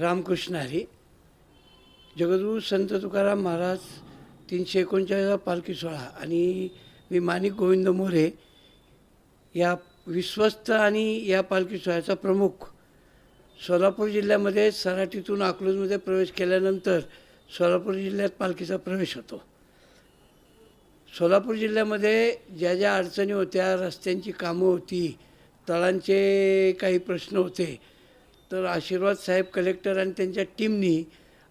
रामकृष्ण हरी. जगद्गुरू संत तुकाराम महाराज तीनशे एकोणचाळीसा पालखी सोहळा आणि मी माणिक गोविंद मोरे या विश्वस्त आणि या पालखी सोहळ्याचा प्रमुख सोलापूर जिल्ह्यामध्ये सराटीतून अकलूजमध्ये प्रवेश केल्यानंतर सोलापूर जिल्ह्यात पालखीचा प्रवेश होतो. सोलापूर जिल्ह्यामध्ये ज्या ज्या अडचणी होत्या रस्त्यांची कामं होती तळांचे काही प्रश्न होते तर आशीर्वाद साहेब कलेक्टर आणि त्यांच्या टीमनी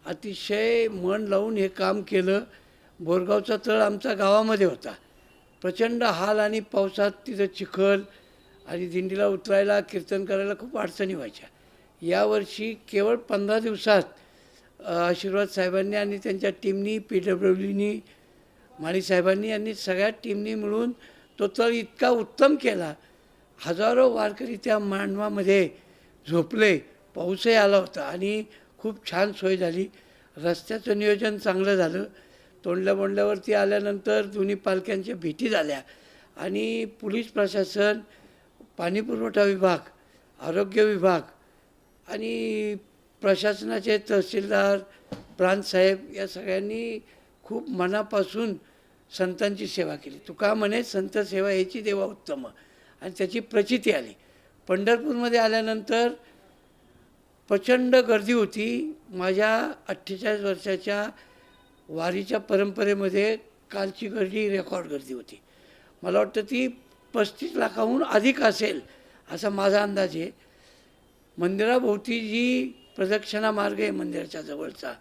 अतिशय मन लावून हे काम केलं. बोरगावचा तळ आमचा गावामध्ये होता. प्रचंड हाल आणि पावसात तिथं चिखल आणि दिंडीला उतरायला कीर्तन करायला खूप अडचणी व्हायच्या. यावर्षी केवळ पंधरा दिवसात आशीर्वाद साहेबांनी आणि त्यांच्या टीमनी पी डब्ल्यू डीनी माळी यांनी सगळ्या टीमनी मिळून तो तळ इतका उत्तम केला. हजारो वारकरी त्या मांडवामध्ये झोपले पाऊसही आला होता आणि खूप छान सोय झाली. रस्त्याचं नियोजन चांगलं झालं. तोंडल्या बोंडल्यावरती आल्यानंतर दोन्ही पालख्यांच्या भेटी झाल्या आणि पोलीस प्रशासन पाणीपुरवठा विभाग आरोग्य विभाग आणि प्रशासनाचे तहसीलदार प्रांतसाहेब या सगळ्यांनी खूप मनापासून संतांची सेवा केली. तुका म्हणे संत सेवा याची देवा उत्तम. आणि त्याची प्रचिती आली. पंढरपूरमध्ये आल्यानंतर प्रचंड गर्दी होती. माझ्या अठ्ठेचाळीस वर्षाच्या वारीच्या परंपरेमध्ये कालची गर्दी रेकॉर्ड गर्दी होती. मला वाटतं ती पस्तीस लाखाहून अधिक असेल असा माझा अंदाज आहे. मंदिराभोवती जी प्रदक्षिणा मार्ग आहे मंदिराच्या जवळचा.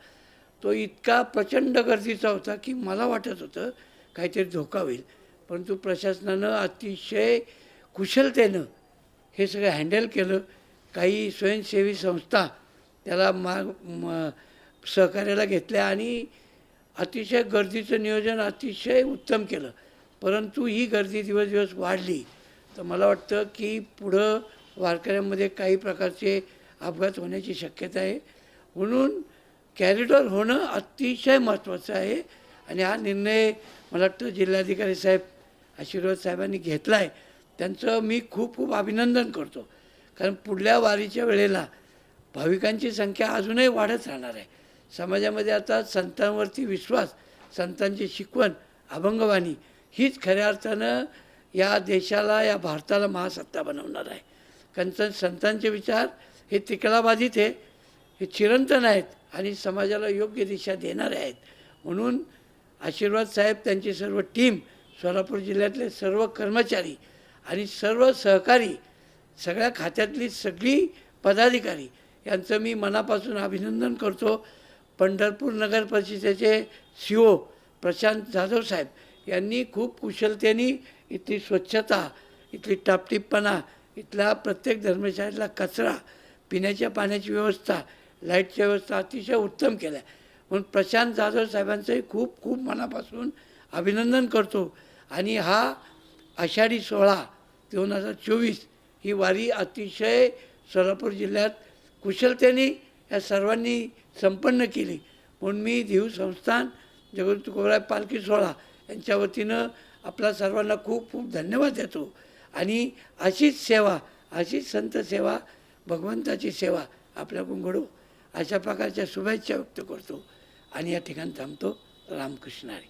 तो इतका प्रचंड गर्दीचा होता की मला वाटत होतं काहीतरी धोका होईल. परंतु प्रशासनानं अतिशय कुशलतेनं हे सगळं हँडल केलं. काही स्वयंसेवी संस्था त्याला माग म सहकार्याला घेतल्या आणि अतिशय गर्दीचं नियोजन अतिशय उत्तम केलं. परंतु ही गर्दी दिवस दिवस वाढली. तर मला वाटतं की पुढं वारकऱ्यांमध्ये काही प्रकारचे अपघात होण्याची शक्यता आहे. म्हणून कॅरिडॉर होणं अतिशय महत्त्वाचं आहे. आणि हा निर्णय मला वाटतं जिल्हाधिकारी साहेब आशीर्वाद साहेबांनी घेतला आहे त्यांचं मी खूप खूप अभिनंदन करतो. कारण पुढल्या वारीच्या वेळेला भाविकांची संख्या अजूनही वाढत राहणार आहे. समाजामध्ये आता संतांवरती विश्वास संतांची शिकवण अभंगवाणी हीच खऱ्या अर्थानं या देशाला या भारताला महासत्ता बनवणार आहे. कारण संतांचे विचार हे तिकलाबाधित आहे हे चिरंतन आहेत आणि समाजाला योग्य दिशा देणारे आहेत. म्हणून आशीर्वाद साहेब त्यांची सर्व टीम सोलापूर जिल्ह्यातले सर्व कर्मचारी आणि सर्व सहकारी सगळ्या खात्यातली सगळी पदाधिकारी यांचं मी मनापासून अभिनंदन करतो. पंढरपूर नगर परिषदेचे सी ओ प्रशांत जाधव साहेब यांनी खूप कुशलतेने इथली स्वच्छता इथली टापटीपणा इथला प्रत्येक धर्मशाळेतला कचरा पिण्याच्या पाण्याची व्यवस्था लाईटची व्यवस्था अतिशय उत्तम केल्या. म्हणून प्रशांत जाधव साहेबांचंही खूप खूप मनापासून अभिनंदन करतो. आणि हा आषाढी सोळा दोन हजार चोवीस ही वारी अतिशय सोलापूर जिल्ह्यात कुशलतेने या सर्वांनी संपन्न केली. म्हणून मी देऊ संस्थान जगदू तुकोबराय पालखी सोहळा यांच्या वतीनं आपल्या सर्वांना खूप खूप धन्यवाद देतो. आणि अशीच सेवा अशीच संत सेवा भगवंताची सेवा आपल्याकडून घडू अशा प्रकारच्या शुभेच्छा व्यक्त करतो. आणि या ठिकाणी थांबतो. रामकृष्णारी